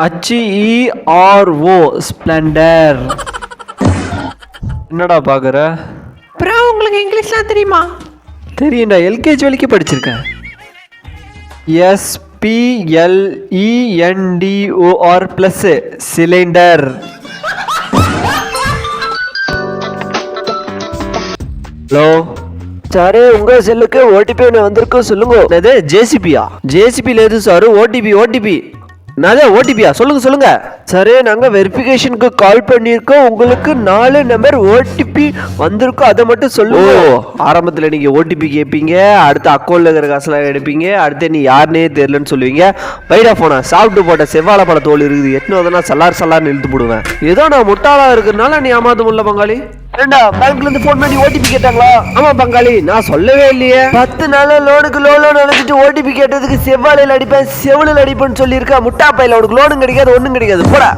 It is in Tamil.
ஹச்இஆர்ஓ ஸ்ப்ளெண்டர் என்னடா பார்க்குற ப்ரோ உங்களுக்கு இங்கிலீஷ்லாம் தெரியுமா? தெரியும்டா எல்கேஜி வரைக்கும் படிச்சிருக்கேன். எஸ்பிஎல்இஎன்டிஓஆர் ப்ளஸ் சிலிண்டர் ஹலோ சாரு உங்க செல்லுக்கு ஓடிபி ஒன்று வந்திருக்கும் சொல்லுங்க. அது ஜேசிபியா ஜேசிபியில் எது சார்? ஓடிபி ஓடிபி என்னது ஓடிபியா சொல்லுங்க சொல்லுங்க. சரி நாங்க வெரிஃபிகேஷனுக்கு கால் பண்ணியிருக்கோம். உங்களுக்கு நாலு நம்பர் ஓடிபி வந்திருக்கும் அதை மட்டும் சொல்லுங்க. ஓ ஆரம்பத்தில் நீங்க ஓடிபி கேட்பீங்க அடுத்து அக்கௌண்ட்ல இருக்கிற காசுலாம் எடுப்பீங்க அடுத்து நீ யாருனே தெரியலன்னு சொல்லுவீங்க. வைடா போனா சாப்பிட்டு போட்ட செவ்வாழை பழ தோல் இருக்குது எட்டுன்னு வந்தனா சல்லார் சல்லார்னு இழுத்து போடுவேன். ஏதோ நான் முட்டாளா இருக்கிறதுனால நீ ஏமாத்த முடியல பங்காளி. ஏண்டா பேங்க்ல இருந்து போன் பண்ணி ஓடிபி கேட்டாங்களா? ஆமா பங்காளி. நான் சொல்லவே இல்லையே. பத்து நாள் லோனுக்கு லோ லோன் அழைச்சிட்டு கேட்டதுக்கு செவ்வாழையில் அடிப்பேன் செவலில் அடிப்பேன்னு சொல்லியிருக்கா முட்டா பையில அவனுக்கு லோனும் கிடைக்காது ஒன்றும் கிடைக்காது. போடா.